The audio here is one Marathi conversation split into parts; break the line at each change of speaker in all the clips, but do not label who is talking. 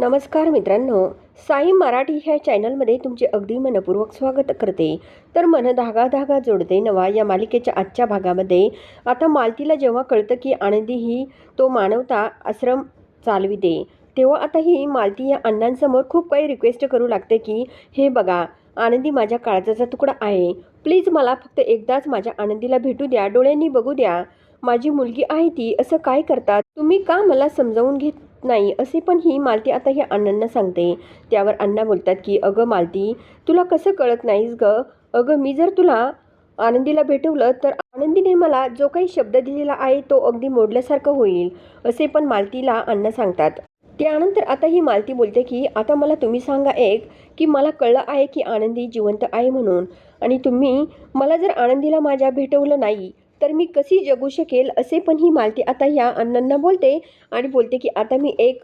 नमस्कार मित्रांनो साई मराठी ह्या चॅनलमध्ये तुमचे अगदी मनपूर्वक स्वागत करते. तर मन धागा धागा जोडते नवा या मालिकेच्या आजच्या भागामध्ये. आता मालतीला जेव्हा कळतं की आनंदी ही तो मानवता आश्रम चालविते तेव्हा आता ही मालती या अण्णांसमोर खूप काही रिक्वेस्ट करू लागते की हे बघा आनंदी माझ्या काळजाचा तुकडा आहे. प्लीज मला फक्त एकदाच माझ्या आनंदीला भेटू द्या डोळ्यांनी बघू द्या. माझी मुलगी आहे ती असं काय करतात? तुम्ही का मला समजावून घेत नाही? असे पण ही मालती आता ह्या अण्णांना सांगते. त्यावर अण्णा बोलतात की अगं मालती तुला कसं कळत नाहीस ग? अगं मी जर तुला आनंदीला भेटवलं तर आनंदीने मला जो काही शब्द दिलेला आहे तो अगदी मोडल्यासारखं होईल असे पण मालतीला अण्णा सांगतात. त्यानंतर आता ही मालती बोलते की आता मला तुम्ही सांगा एक की मला कळलं आहे की आनंदी जिवंत आहे म्हणून. आणि तुम्ही मला जर आनंदीला माझ्या भेटवलं नाही तर मी कशी जगू शकेल असे पण ही मालती आता ह्या अण्णांना बोलते आणि बोलते की आता मी एक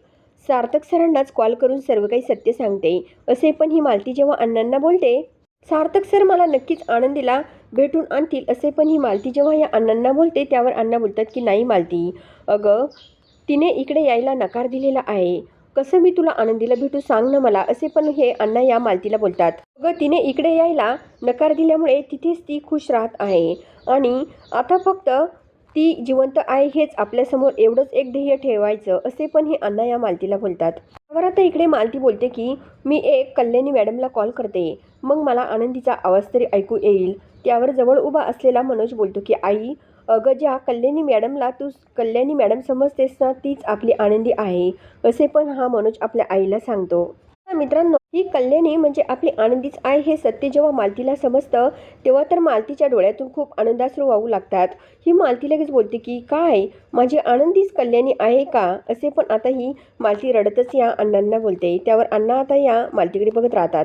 सार्थक सरांनाच कॉल करून सर्व काही सत्य सांगते. असे पण ही मालती जेव्हा अण्णांना बोलते सार्थक सर मला नक्कीच आनंदीला भेटून आणतील. असे पण ही मालती जेव्हा या अण्णांना बोलते त्यावर अण्णा बोलतात की नाही मालती अगं तिने इकडे यायला नकार दिलेला आहे. कसं मी तुला आनंदीला भेटू सांग ना मला असे पण हे अण्णा या मालतीला बोलतात. अगं तिने इकडे यायला नकार दिल्यामुळे तिथेच ती खुश राहत आहे. आणि आता फक्त ती जिवंत आहे हेच आपल्यासमोर एवढंच एक ध्येय ठेवायचं असे पण हे अण्णा या मालतीला बोलतात. त्यावर आता इकडे मालती बोलते की मी एक कल्याणी मॅडमला कॉल करते. मग मला आनंदीचा आवाज तरी ऐकू येईल. त्यावर जवळ उभा असलेला मनोज बोलतो की आई अगं ज्या कल्याणी मॅडमला तू कल्याणी मॅडम समजतेस ना तीच आपली आनंदी आहे. असे पण हा मनोज आपल्या आईला सांगतो. मित्रांनो ही कल्याणी म्हणजे आपली आनंदीच आहे हे सत्य जेव्हा मालतीला समजतं तेव्हा तर मालतीच्या डोळ्यातून खूप आनंदाश्रू वाहू लागतात. ही मालती लगेच बोलते की काय? माझी आनंदीच कल्याणी आहे का? असे पण आता ही मालती रडतच या अण्णांना बोलते. त्यावर अण्णा आता या मालतीकडे बघत राहतात.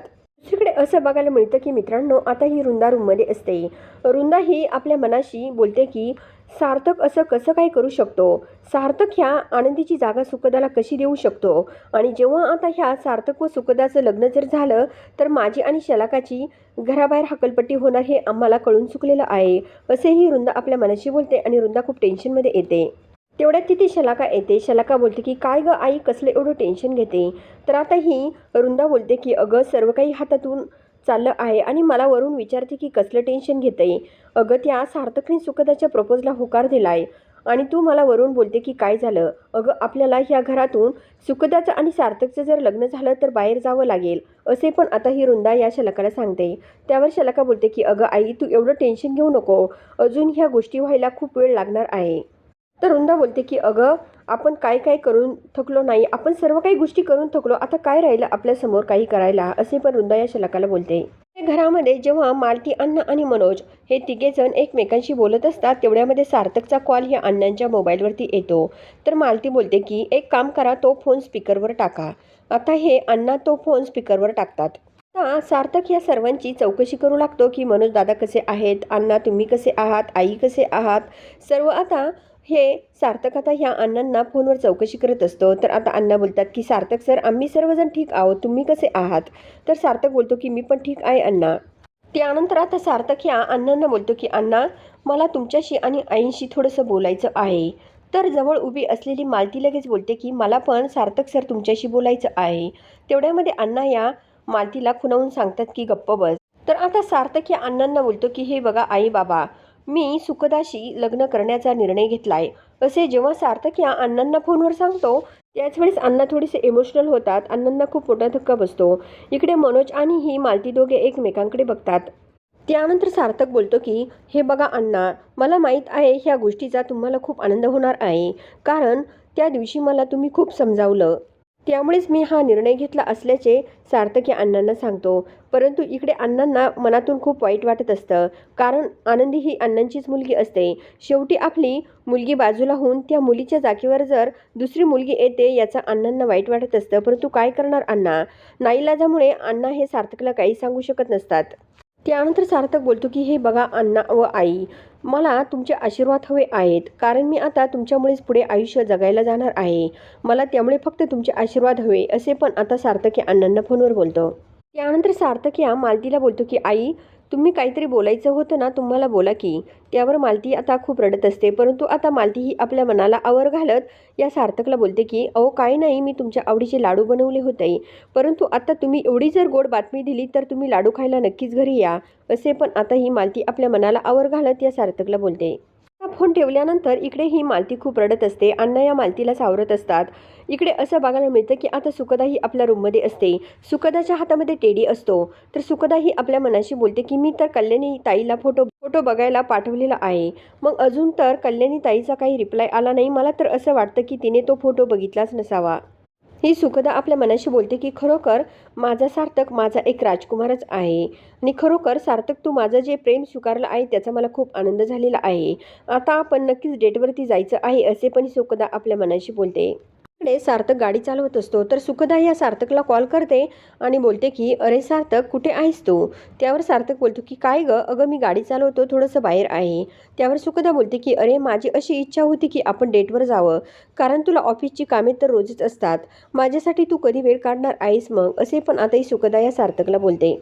आपल्याकडे असं बघायला मिळतं की मित्रांनो आता ही रुंदा रूममध्ये असते. रुंदा ही आपल्या मनाशी बोलते की सार्थक असं कसं काय करू शकतो? सार्थक ह्या आनंदीची जागा सुखदाला कशी देऊ शकतो? आणि जेव्हा आता ह्या सार्थक व सुखदाचं लग्न जर झालं तर माझी आणि शलाकाची घराबाहेर हकलपट्टी होणार हे आम्हाला कळून चुकलेलं आहे. असेही रुंदा आपल्या मनाशी बोलते आणि रुंदा खूप टेन्शनमध्ये येते. तेवढ्यात तिथे शलाका येते. शलाका बोलते की काय गं आई कसलं एवढं टेन्शन घेते? तर आता ही रुंदा बोलते की अगं सर्व काही हातातून चाललं आहे आणि मला वरून विचारते की कसलं टेन्शन घेते? अगं त्या सार्थकने सुखदाच्या प्रपोजला होकार दिलाय आणि तू मला वरून बोलते की काय झालं? अगं आपल्याला ह्या घरातून सुखदाचं आणि सार्थकचं जर लग्न झालं तर बाहेर जावं लागेल असे पण आता ही रुंदा या शलकाला सांगते. त्यावर शलका बोलते की अगं आई तू एवढं टेन्शन घेऊ नको. अजून ह्या गोष्टी व्हायला खूप वेळ लागणार आहे. तर रुंदा बोलते की अगं आपण काय काय करून थकलो नाही आपण सर्व काही गोष्टी करून थकलो आता काय राहिलं आपल्यासमोर काही करायला? असे पण रुंदा या शलकाला बोलते. घरामध्ये जेव्हा मालती अण्णा आणि मनोज हे तिघेजण एकमेकांशी बोलत असतात तेवढ्यामध्ये सार्थकचा कॉल ह्या अण्णांच्या मोबाईलवरती येतो. तर मालती बोलते की एक काम करा तो फोन स्पीकरवर टाका. आता हे अण्णा तो फोन स्पीकरवर टाकतात. आता सार्थक या सर्वांची चौकशी करू लागतो की मनोज दादा कसे आहेत? अण्णा तुम्ही कसे आहात? आई कसे आहात? सर्व आता हे सार्थक आता ह्या अण्णांना फोनवर चौकशी करत असतो. तर आता अण्णा बोलतात की सार्थक सर आम्ही सर्वजण ठीक आहोत. तुम्ही कसे आहात? तर सार्थक बोलतो की मी पण ठीक आहे अण्णा. त्यानंतर आता सार्थक ह्या अण्णांना बोलतो की अण्णा मला तुमच्याशी आणि आईंशी थोडंसं बोलायचं आहे. तर जवळ उभी असलेली मालती लगेच बोलते की मला पण सार्थक सर तुमच्याशी बोलायचं आहे. तेवढ्यामध्ये अण्णा या मालतीला खुणावून सांगतात की गप्प बस. तर आता सार्थक या अण्णांना बोलतो की हे बघा आई बाबा मी सुखदाशी लग्न करण्याचा निर्णय घेतला आहे असे जेव्हा सार्थक या अण्णांना फोनवर सांगतो त्याच वेळेस अण्णा थोडेसे इमोशनल होतात. अण्णांना खूप मोठा धक्का बसतो. इकडे मनोज आणि ही मालती दोघे एकमेकांकडे बघतात. त्यानंतर सार्थक बोलतो की हे बघा अण्णा मला माहीत आहे ह्या गोष्टीचा तुम्हाला खूप आनंद होणार आहे. कारण त्या दिवशी मला तुम्ही खूप समजावलं. त्यामुळेच मी हा निर्णय घेतला असल्याचे सार्थकी अण्णांना सांगतो. परंतु इकडे अण्णांना मनातून खूप वाईट वाटत असतं. कारण आनंदी ही अण्णांचीच मुलगी असते. शेवटी आपली मुलगी बाजूला होऊन त्या मुलीच्या जागेवर जर दुसरी मुलगी येते याचा अण्णांना वाईट वाटत असतं. परंतु काय करणार अण्णा? नाईलाजामुळे अण्णा हे सार्थकला काही सांगू शकत नसतात. त्यानंतर सार्थक बोलतो की हे बघा अण्णा व आई मला तुमचे आशीर्वाद हवे आहेत कारण मी आता तुमच्यामुळेच पुढे आयुष्य जगायला जाणार आहे. मला त्यामुळे फक्त तुमचे आशीर्वाद हवे असे पण आता सार्थक या अण्णांना फोनवर बोलतो. त्यानंतर सार्थक या मालतीला बोलतो की आई तुम्ही काहीतरी बोलायचं होतं ना तुम्हाला बोला की. त्यावर मालती आता खूप रडत असते परंतु आता मालती ही आपल्या मनाला आवर घालत या सार्थकला बोलते की अहो काय नाही मी तुमच्या आवडीचे लाडू बनवले होते. परंतु आता तुम्ही एवढी जर गोड बातमी दिली तर तुम्ही लाडू खायला नक्कीच घरी या. असे पण आता ही मालती आपल्या मनाला आवर घालत या सार्थकला बोलते. फोन ठेवल्यानंतर इकडे ही मालती खूप रडत असते. अण्णा या मालतीला सावरत असतात. इकडे असं बघायला मिळतं की आता सुकदा ही आपल्या रूममध्ये असते. सुकदाच्या हातामध्ये टेडी असतो. तर सुकदा ही आपल्या मनाशी बोलते की मी तर कल्याणी ताईला फोटो फोटो बघायला पाठवलेला आहे. मग अजून तर कल्याणी ताईचा काही रिप्लाय आला नाही. मला तर असं वाटतं की तिने तो फोटो बघितलाच नसावा. ही सुखदा आपल्या मनाशी बोलते की खरोखर माझा सार्थक माझा एक राजकुमारच आहे. आणि खरोखर सार्थक तू माझं जे प्रेम स्वीकारलं आहे त्याचा मला खूप आनंद झालेला आहे. आता आपण नक्कीच डेटवरती जायचं आहे असे पण ही सुखदा आपल्या मनाशी बोलते. इकडे सार्थक गाडी चालवत असतो. तर सुखदा या सार्थकला कॉल करते आणि बोलते की अरे सार्थक कुठे आहेस तू? त्यावर सार्थक बोलतो की काय गं? अगं मी गाडी चालवतो थोडंसं बाहेर आहे. त्यावर सुखदा बोलते की अरे माझी अशी इच्छा होती की आपण डेटवर जावं. कारण तुला ऑफिसची कामे तर रोजच असतात. माझ्यासाठी तू कधी वेळ काढणार आहेस मग? असे पण आता ही सुखदा या सार्थकला बोलते.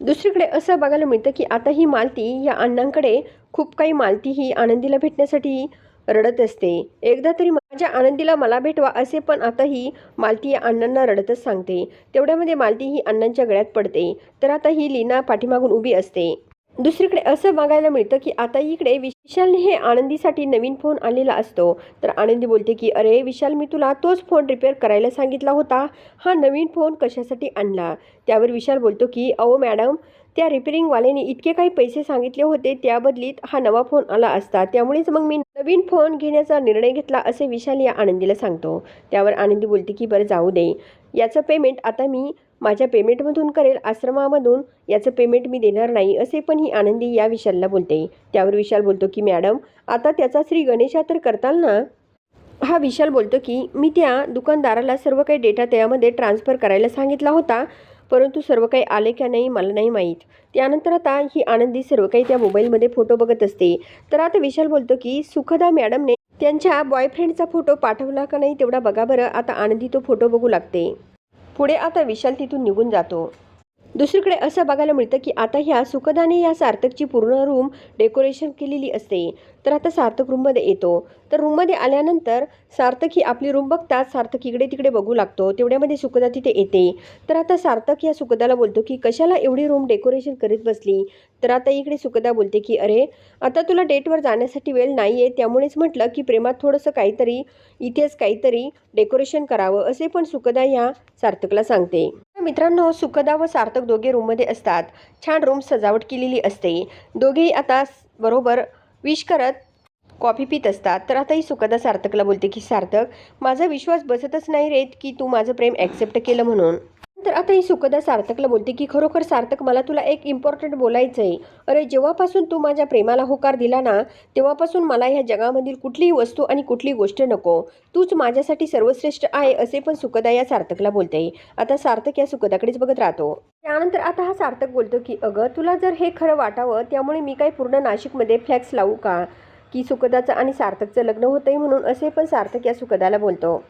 दुसरीकडे असं बघायला मिळतं की आता ही मालती या अण्णांकडे खूप काही मालती ही आनंदीला भेटण्यासाठी रडत असते. एकदा तरी माझ्या आनंदीला मला भेटवा असे पण आता ही मालती या अण्णांना रडतच सांगते. तेवढ्यामध्ये मालती ही अण्णांच्या गळ्यात पडते. तर आता ही लीना पाठीमागून उभी असते. दुसरीकडे असं बघायला मिळतं की आता इकडे विशालने हे आनंदीसाठी नवीन फोन आणलेला असतो. तर आनंदी बोलते की अरे विशाल मी तुला तोच फोन रिपेअर करायला सांगितला होता. हा नवीन फोन कशासाठी आणला? त्यावर विशाल बोलतो की अहो मॅडम त्या रिपेरिंगवाल्याने इतके काही पैसे सांगितले होते त्या बदलीत हा नवा फोन आला असता. त्यामुळेच मग मी नवीन फोन घेण्याचा निर्णय घेतला असे विशाल या आनंदीला सांगतो. त्यावर आनंदी बोलते की बरं जाऊ दे. याचं पेमेंट आता मी माझ्या पेमेंटमधून करेल आश्रमामधून याचं पेमेंट मी देणार नाही असे पण ही आनंदी या विशालला बोलते. त्यावर विशाल बोलतो की मॅडम आता त्याचा श्री गणेशा तर करताल ना? हा विशाल बोलतो की मी त्या दुकानदाराला सर्व काही डेटा त्यामध्ये ट्रान्सफर करायला सांगितला होता. परंतु सर्व काही आले का नाही मला नाही माहीत. त्यानंतर आता ही आनंदी सर्व काही त्या मोबाईलमध्ये फोटो बघत असते. तर आता विशाल बोलतो की सुखदा मॅडमने त्यांच्या बॉयफ्रेंडचा फोटो पाठवला का नाही तेवढा बघा बरं. आता आनंदी तो फोटो बघू लागते. पुढे आता विशाल तिथून निघून जातो. दुसरीकडे असं बघायला मिळतं की आता ह्या सुखदाने या सार्थकची पूर्ण रूम डेकोरेशन केलेली असते. तर आता सार्थक रूममध्ये येतो. तर रूममध्ये आल्यानंतर सार्थक ही आपली रूम बघतात. सार्थक इकडे तिकडे बघू लागतो. तेवढ्यामध्ये सुखदा तिथे येते. तर आता सार्थक या सुखदाला बोलतो की कशाला एवढी रूम डेकोरेशन करीत बसली? तर आता इकडे सुखदा बोलते की अरे आता तुला डेटवर जाण्यासाठी वेळ नाही आहे त्यामुळेच म्हटलं की प्रेमात थोडंसं काहीतरी इथेच काहीतरी डेकोरेशन करावं. असे पण सुखदा या सार्थकला सांगते. मित्रांनो सुखदा व सार्थक दोघे रूममध्ये असतात. छान रूम सजावट केलेली असते. दोघेही आता बरोबर विश करत कॉफी पित असतात. तर आता ही सुखदा सार्थकला बोलते की सार्थक माझा विश्वास बसतच नाही रेत की तू माझं प्रेम ॲक्सेप्ट केलं म्हणून. तर आता ही सुखदा सार्थकला बोलते की खरोखर सार्थक मला तुला एक इम्पॉर्टंट बोलायचं आहे अरे जेव्हापासून तू माझ्या प्रेमाला होकार दिला ना तेव्हापासून मला ह्या जगामधील कुठलीही वस्तू आणि कुठली गोष्ट नको. तूच माझ्यासाठी सर्वश्रेष्ठ आहे असे पण सुखदा या सार्थकला बोलते. आता सार्थक या सुखदाकडेच बघत राहतो. त्यानंतर आता हा सार्थक बोलतो की अगं तुला जर हे खरं वाटावं त्यामुळे मी काही पूर्ण नाशिकमध्ये फ्लॅक्स लावू का? की सुखदाचं आणि सार्थकचं लग्न होतंय म्हणून असे पण सार्थक या सुखदाला बोलतो.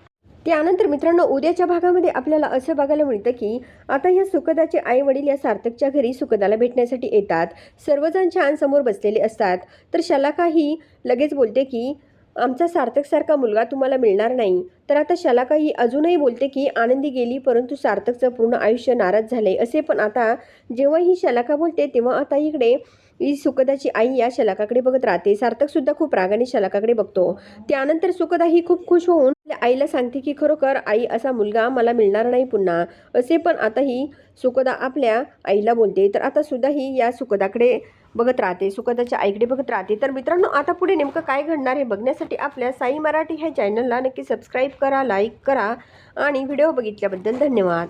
त्यानंतर मित्रांनो उद्याच्या भागामध्ये आपल्याला असं बघायला मिळतं की आता या सुखदाचे आई वडील या सार्थकच्या घरी सुखदाला भेटण्यासाठी येतात. सर्वजण छान समोर बसलेले असतात. तर शलाका ही लगेच बोलते की आमचा सार्थकसारखा मुलगा तुम्हाला मिळणार नाही. तर आता शलाका ही अजूनही बोलते की आनंदी गेली परंतु सार्थकचं पूर्ण आयुष्य नाराज झाले असे पण आता जेव्हा ही शलाका बोलते तेव्हा आता इकडे ही सुखदाची आई या शलाकाकडे बघत राहते. सार्थक सुद्धा खूप रागाने शलाकाकडे बघतो. त्यानंतर सुखदा ही खूप खुश होऊन आईला सांगते की खरोखर आई असा मुलगा मला मिळणार नाही पुन्हा. असे पण आता ही सुखदा आपल्या आईला बोलते. तर आता सुद्धा ही या सुखदाकडे बघत राहते. सुखदाच्या आईकडे बघत राहते. तर मित्रांनो आता पुढे नेमकं काय घडणार हे बघण्यासाठी आपल्या साई मराठी ह्या चॅनलला नक्की सबस्क्राईब करा लाईक करा आणि व्हिडिओ बघितल्याबद्दल धन्यवाद.